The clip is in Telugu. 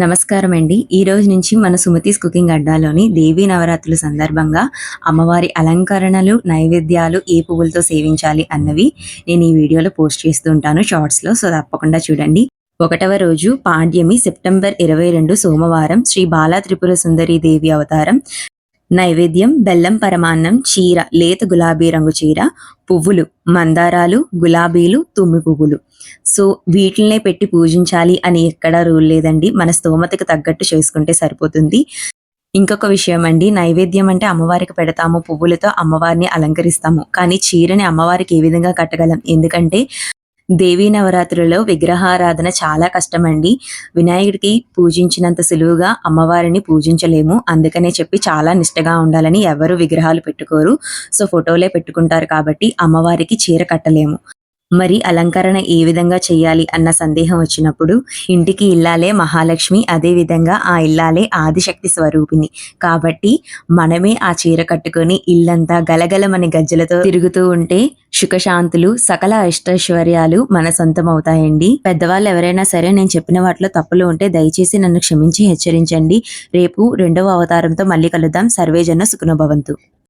నమస్కారం అండి ఈ రోజు నుంచి మన సుమతీస్ కుకింగ్ అడ్డాలోని దేవీ నవరాత్రుల సందర్భంగా అమ్మవారి అలంకరణలు నైవేద్యాలు ఏ పువ్వులతో సేవించాలి అన్నవి నేను ఈ వీడియోలో పోస్ట్ చేస్తూ ఉంటాను షార్ట్స్లో. సో తప్పకుండా చూడండి. ఒకటవ రోజు పాడ్యమి సెప్టెంబర్ ఇరవై రెండు సోమవారం శ్రీ బాలా త్రిపుర సుందరి దేవి అవతారం. నైవేద్యం బెల్లం పరమాన్నం చీర లేత గులాబీ రంగు చీర పువ్వులు మందారాలు గులాబీలు తుమ్మి పువ్వులు. సో వీటిల్నే పెట్టి పూజించాలి అని ఎక్కడా రూల్ లేదండి. మన స్తోమతకు తగ్గట్టు చేసుకుంటే సరిపోతుంది. ఇంకొక విషయం అండి. నైవేద్యం అంటే అమ్మవారికి పెడతాము పువ్వులతో అమ్మవారిని అలంకరిస్తాము. కానీ చీరని అమ్మవారికి ఏ విధంగా కట్టగలం? ఎందుకంటే దేవీ నవరాత్రులలో విగ్రహారాధన చాలా కష్టమండి. వినాయకుడికి పూజించినంత సులువుగా అమ్మవారిని పూజించలేము. అందుకనే చెప్పి చాలా నిష్టగా ఉండాలని ఎవరు విగ్రహాలు పెట్టుకోరు. సో ఫోటోలే పెట్టుకుంటారు కాబట్టి అమ్మవారికి చీర కట్టలేము. మరి అలంకరణ ఏ విధంగా చేయాలి అన్న సందేహం వచ్చినప్పుడు ఇంటికి ఇల్లాలే మహాలక్ష్మి అదే విధంగా ఆ ఇల్లాలే ఆదిశక్తి స్వరూపిణి. కాబట్టి మనమే ఆ చీర కట్టుకొని ఇల్లంతా గలగలమని గజ్జలతో తిరుగుతూ ఉంటే సుఖశాంతులు సకల అష్టైశ్వర్యాలు మన సొంతం అవుతాయండి పెద్దవాళ్ళు ఎవరైనా సరే నేను చెప్పిన వాటిలో తప్పులు ఉంటే దయచేసి నన్ను క్షమించి హెచ్చరించండి. రేపు రెండవ అవతారంతో మళ్ళీ కలుద్దాం. సర్వేజన సుఖనుభవంతు.